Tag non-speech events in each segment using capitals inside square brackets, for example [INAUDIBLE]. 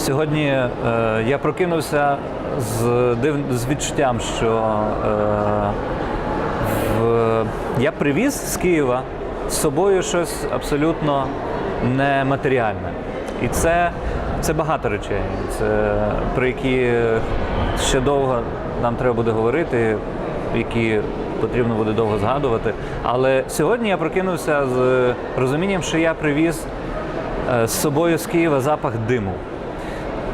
Сьогодні е, я прокинувся з, див... з відчуттям, що е, в... я привіз з Києва з собою щось абсолютно нематеріальне. І це, це багато речей, це, про які ще довго нам треба буде говорити, які потрібно буде довго згадувати. Але сьогодні я прокинувся з розумінням, що я привіз е, з собою з Києва запах диму.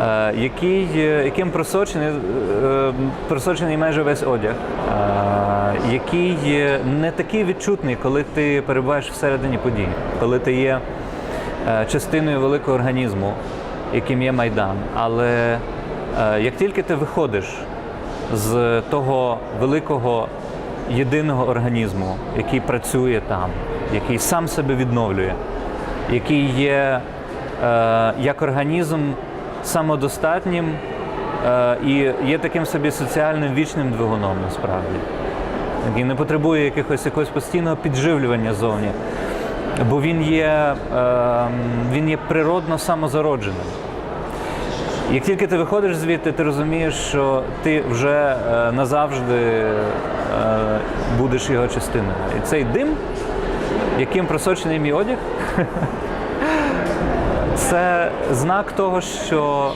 Е, який, е, яким просочений, е, просочений майже весь одяг, який не такий відчутний, коли ти перебуваєш всередині подій, коли ти є частиною великого організму, яким є Майдан. Але як тільки ти виходиш з того великого єдиного організму, який працює там, який сам себе відновлює, який є як організм самодостатнім е, і є таким собі соціальним вічним двигуном насправді, який не потребує якихось якогось постійного підживлювання зовні, бо він є, е, він є природно самозародженим. Як тільки ти виходиш звідти, ти розумієш, що ти вже е, назавжди будеш його частиною. І цей дим, яким просочений мій одяг, [LAUGHS] це знак того, що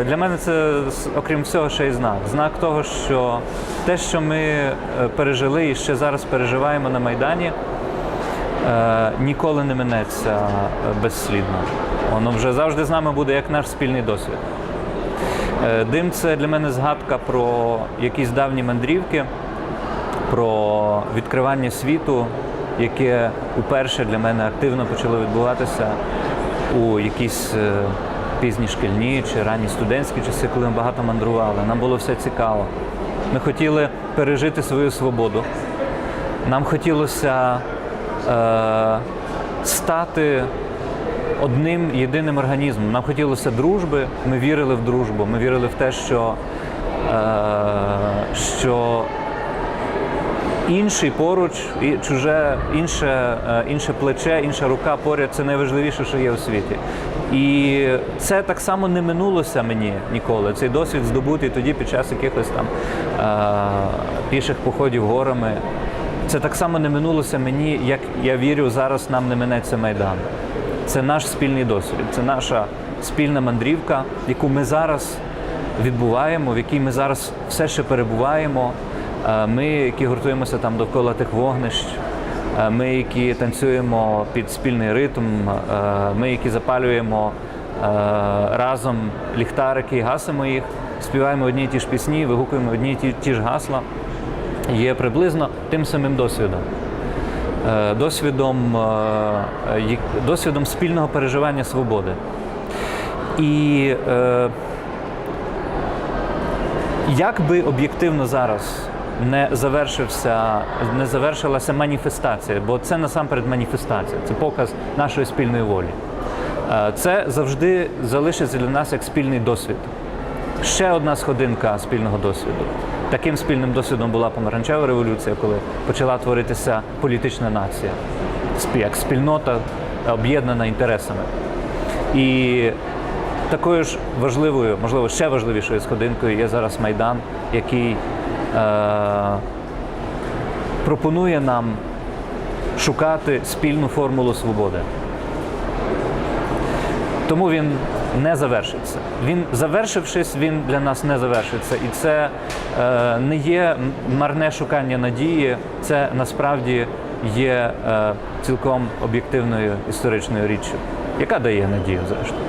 е, для мене це, окрім всього, ще й знак. Знак того, що те, що ми е, пережили і ще зараз переживаємо на Майдані, е, ніколи не минеться безслідно. Воно вже завжди з нами буде як наш спільний досвід. Дим це для мене згадка про якісь давні мандрівки, про відкривання світу, яке уперше для мене активно почало відбуватися у якісь е, пізні шкільні чи ранні студентські часи, коли ми багато мандрували. Нам було все цікаво. Ми хотіли пережити свою свободу. Нам хотілося е, стати одним єдиним організмом. Нам хотілося дружби, ми вірили в дружбу, ми вірили в те, що, е, що інший поруч, і чуже, інше, е, інше плече, інша рука поряд це найважливіше, що є у світі. І це так само не минулося мені ніколи. Цей досвід здобутий тоді під час якихось там е, піших походів горами. Це так само не минулося мені, як я вірю, зараз нам не минеться Майдан. Це наш спільний досвід, це наша спільна мандрівка, яку ми зараз відбуваємо, в якій ми зараз все ще перебуваємо. Е, Ми, які гуртуємося там довкола тих вогнищ, е, ми, які танцюємо під спільний ритм, е, ми, які запалюємо разом ліхтарики і гасимо їх, співаємо одні й ті ж пісні, вигукуємо одні й ті, ж гасла, є приблизно тим самим досвідом. Досвідом, досвідом спільного переживання свободи. І е, як би об'єктивно зараз не завершився, не завершилася маніфестація, бо це насамперед маніфестація, це показ нашої спільної волі. Е, Це завжди залишиться для нас як спільний досвід. Ще одна сходинка спільного досвіду. Таким спільним досвідом була помаранчева революція, коли почала творитися політична нація, як спільнота об'єднана інтересами. І такою ж важливою, можливо, ще важливішою сходинкою є зараз Майдан, який пропонує нам шукати спільну формулу свободи. Тому він не завершиться. Він завершившись, він для нас не завершиться. І це е, не є марне шукання надії, це насправді є е, цілком об'єктивною історичною річчю, яка дає надію, зрештою.